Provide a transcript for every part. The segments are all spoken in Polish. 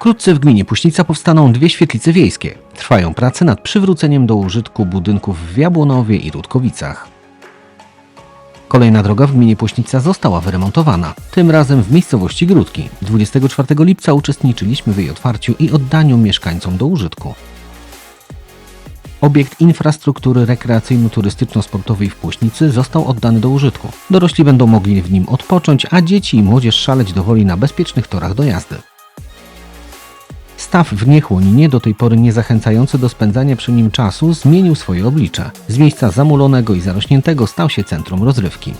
Wkrótce w gminie Puśnica powstaną dwie świetlice wiejskie. Trwają prace nad przywróceniem do użytku budynków w Jabłonowie i Rutkowicach. Kolejna droga w gminie Puśnica została wyremontowana, tym razem w miejscowości Gródki. 24 lipca uczestniczyliśmy w jej otwarciu i oddaniu mieszkańcom do użytku. Obiekt infrastruktury rekreacyjno-turystyczno-sportowej w Puśnicy został oddany do użytku. Dorośli będą mogli w nim odpocząć, a dzieci i młodzież szaleć do woli na bezpiecznych torach do jazdy. Staw w Niechłoninie, do tej pory nie zachęcający do spędzania przy nim czasu, zmienił swoje oblicze. Z miejsca zamulonego i zarośniętego stał się centrum rozrywki.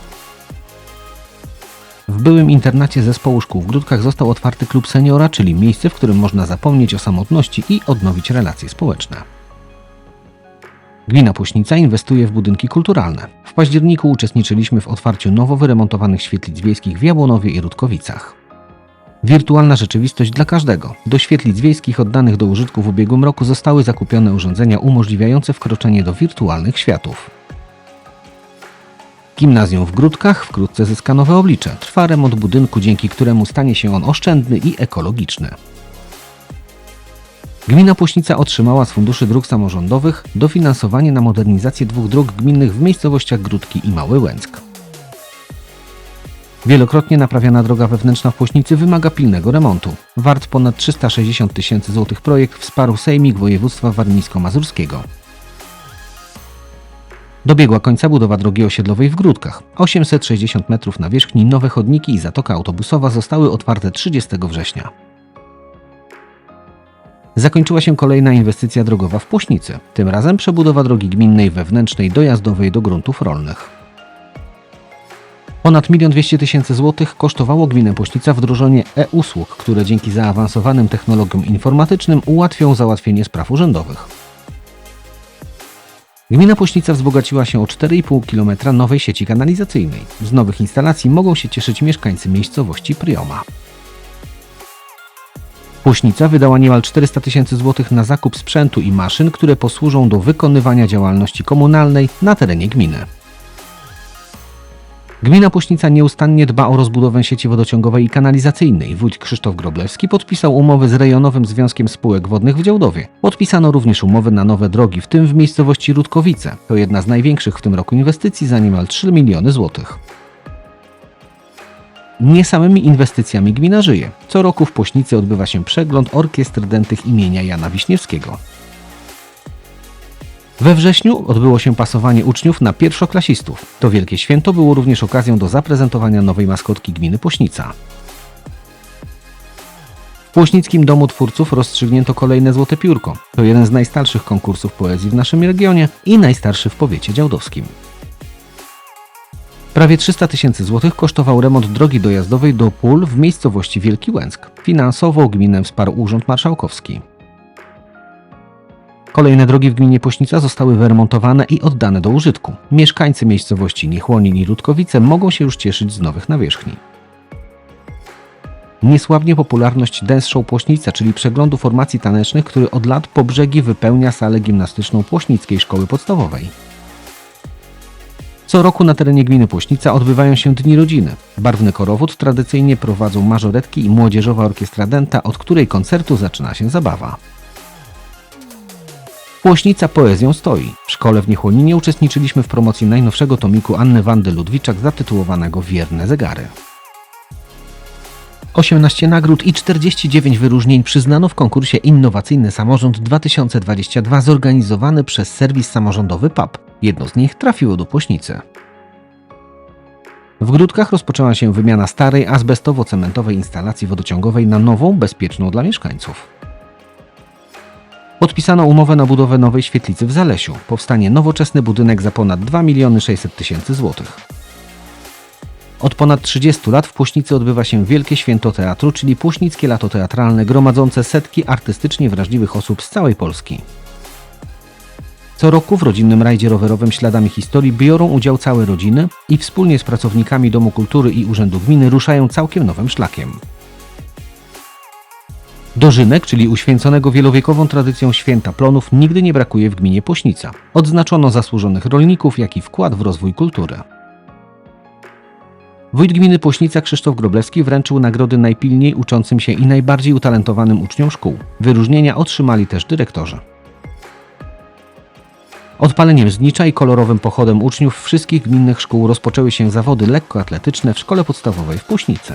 W byłym internacie zespołu szkół w Gródkach został otwarty klub seniora, czyli miejsce, w którym można zapomnieć o samotności i odnowić relacje społeczne. Gmina Puśnica inwestuje w budynki kulturalne. W październiku uczestniczyliśmy w otwarciu nowo wyremontowanych świetlic wiejskich w Jabłonowie i Rutkowicach. Wirtualna rzeczywistość dla każdego. Do świetlic wiejskich oddanych do użytku w ubiegłym roku zostały zakupione urządzenia umożliwiające wkroczenie do wirtualnych światów. Gimnazjum w Gródkach wkrótce zyska nowe oblicze. Trwa remont budynku, dzięki któremu stanie się on oszczędny i ekologiczny. Gmina Puśnica otrzymała z Funduszy Dróg Samorządowych dofinansowanie na modernizację dwóch dróg gminnych w miejscowościach Gródki i Mały Łęck. Wielokrotnie naprawiana droga wewnętrzna w Puśnicy wymaga pilnego remontu. Wart ponad 360 tysięcy złotych projekt wsparł Sejmik Województwa Warmińsko-Mazurskiego. Dobiegła końca budowa drogi osiedlowej w Gródkach. 860 metrów nawierzchni, nowe chodniki i zatoka autobusowa zostały otwarte 30 września. Zakończyła się kolejna inwestycja drogowa w Puśnicy, tym razem przebudowa drogi gminnej wewnętrznej dojazdowej do gruntów rolnych. Ponad 1 200 tysięcy złotych kosztowało gminę Puśnica wdrożenie e-usług, które dzięki zaawansowanym technologiom informatycznym ułatwią załatwienie spraw urzędowych. Gmina Puśnica wzbogaciła się o 4,5 km nowej sieci kanalizacyjnej. Z nowych instalacji mogą się cieszyć mieszkańcy miejscowości Prioma. Puśnica wydała niemal 400 tysięcy złotych na zakup sprzętu i maszyn, które posłużą do wykonywania działalności komunalnej na terenie gminy. Gmina Puśnica nieustannie dba o rozbudowę sieci wodociągowej i kanalizacyjnej. Wójt Krzysztof Groblewski podpisał umowy z Rejonowym Związkiem Spółek Wodnych w Działdowie. Podpisano również umowy na nowe drogi, w tym w miejscowości Rudkowice. To jedna z największych w tym roku inwestycji za niemal 3 miliony złotych. Nie samymi inwestycjami gmina żyje. Co roku w Pośnicy odbywa się przegląd orkiestr dętych imienia Jana Wiśniewskiego. We wrześniu odbyło się pasowanie uczniów na pierwszoklasistów. To wielkie święto było również okazją do zaprezentowania nowej maskotki gminy Pośnica. W Płośnickim Domu Twórców rozstrzygnięto kolejne Złote Piórko. To jeden z najstarszych konkursów poezji w naszym regionie i najstarszy w powiecie działdowskim. Prawie 300 tysięcy złotych kosztował remont drogi dojazdowej do Pól w miejscowości Wielki Łęck. Finansowo gminę wsparł Urząd Marszałkowski. Kolejne drogi w gminie Pośnica zostały wyremontowane i oddane do użytku. Mieszkańcy miejscowości Niechłonin i Rudkowice mogą się już cieszyć z nowych nawierzchni. Niesławnie popularność Dance Show Płośnica, czyli przeglądu formacji tanecznych, który od lat po brzegi wypełnia salę gimnastyczną Płośnickiej Szkoły Podstawowej. Co roku na terenie gminy Płośnica odbywają się Dni Rodziny. Barwny korowód tradycyjnie prowadzą mażoretki i młodzieżowa orkiestra denta, od której koncertu zaczyna się zabawa. Płośnica poezją stoi. W szkole w Niechłoninie uczestniczyliśmy w promocji najnowszego tomiku Anny Wandy Ludwiczak zatytułowanego Wierne zegary. 18 nagród i 49 wyróżnień przyznano w konkursie Innowacyjny Samorząd 2022 zorganizowany przez serwis samorządowy PAP. Jedno z nich trafiło do Płośnicy. W Gródkach rozpoczęła się wymiana starej azbestowo-cementowej instalacji wodociągowej na nową, bezpieczną dla mieszkańców. Podpisano umowę na budowę nowej świetlicy w Zalesiu. Powstanie nowoczesny budynek za ponad 2 miliony 600 tysięcy złotych. Od ponad 30 lat w Płośnicy odbywa się Wielkie Święto Teatru, czyli Płośnickie Lato Teatralne, gromadzące setki artystycznie wrażliwych osób z całej Polski. Co roku w rodzinnym rajdzie rowerowym Śladami Historii biorą udział całe rodziny i wspólnie z pracownikami Domu Kultury i Urzędu Gminy ruszają całkiem nowym szlakiem. Dożynek, czyli uświęconego wielowiekową tradycją święta plonów, nigdy nie brakuje w gminie Pośnica. Odznaczono zasłużonych rolników, jak i wkład w rozwój kultury. Wójt gminy Płośnica Krzysztof Groblewski wręczył nagrody najpilniej uczącym się i najbardziej utalentowanym uczniom szkół. Wyróżnienia otrzymali też dyrektorzy. Odpaleniem znicza i kolorowym pochodem uczniów wszystkich gminnych szkół rozpoczęły się zawody lekkoatletyczne w szkole podstawowej w Puśnicy.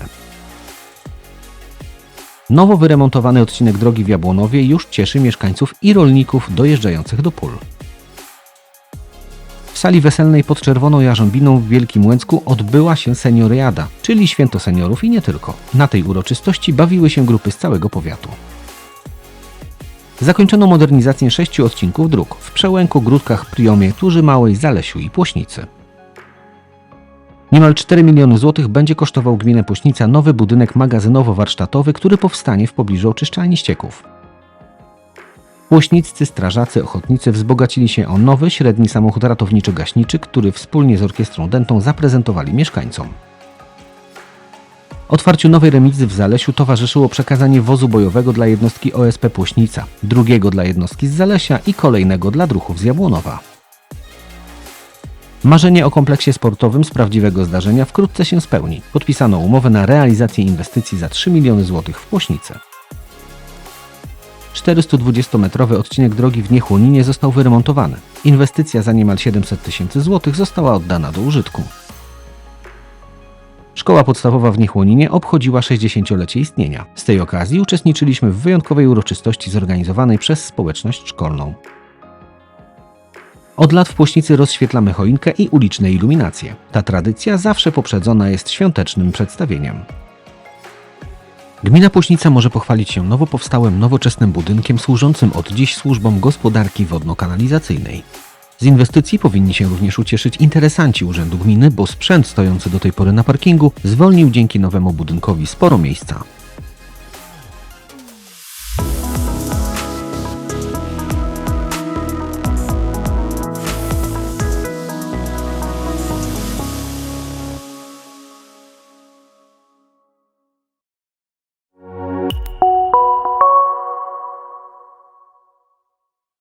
Nowo wyremontowany odcinek drogi w Jabłonowie już cieszy mieszkańców i rolników dojeżdżających do pól. W sali weselnej pod Czerwoną Jarzębiną w Wielkim Łęcku odbyła się senioriada, czyli święto seniorów i nie tylko. Na tej uroczystości bawiły się grupy z całego powiatu. Zakończono modernizację sześciu odcinków dróg w Przełęku, Gródkach, Priomie, Turzy Małej, Zalesiu i Płośnicy. Niemal 4 miliony złotych będzie kosztował gminę Płośnica nowy budynek magazynowo-warsztatowy, który powstanie w pobliżu oczyszczalni ścieków. Płośniccy strażacy ochotnicy wzbogacili się o nowy, średni samochód ratowniczo-gaśniczy, który wspólnie z orkiestrą dentą zaprezentowali mieszkańcom. Otwarciu nowej remizy w Zalesiu towarzyszyło przekazanie wozu bojowego dla jednostki OSP Płośnica, drugiego dla jednostki z Zalesia i kolejnego dla druhów z Jabłonowa. Marzenie o kompleksie sportowym z prawdziwego zdarzenia wkrótce się spełni. Podpisano umowę na realizację inwestycji za 3 miliony złotych w Płośnicy. 420-metrowy odcinek drogi w Niechłoninie został wyremontowany. Inwestycja za niemal 700 tysięcy złotych została oddana do użytku. Szkoła podstawowa w Niechłoninie obchodziła 60-lecie istnienia. Z tej okazji uczestniczyliśmy w wyjątkowej uroczystości zorganizowanej przez społeczność szkolną. Od lat w Płośnicy rozświetlamy choinkę i uliczne iluminacje. Ta tradycja zawsze poprzedzona jest świątecznym przedstawieniem. Gmina Płośnica może pochwalić się nowo powstałym, nowoczesnym budynkiem służącym od dziś służbom gospodarki wodno-kanalizacyjnej. Z inwestycji powinni się również ucieszyć interesanci Urzędu Gminy, bo sprzęt stojący do tej pory na parkingu zwolnił dzięki nowemu budynkowi sporo miejsca.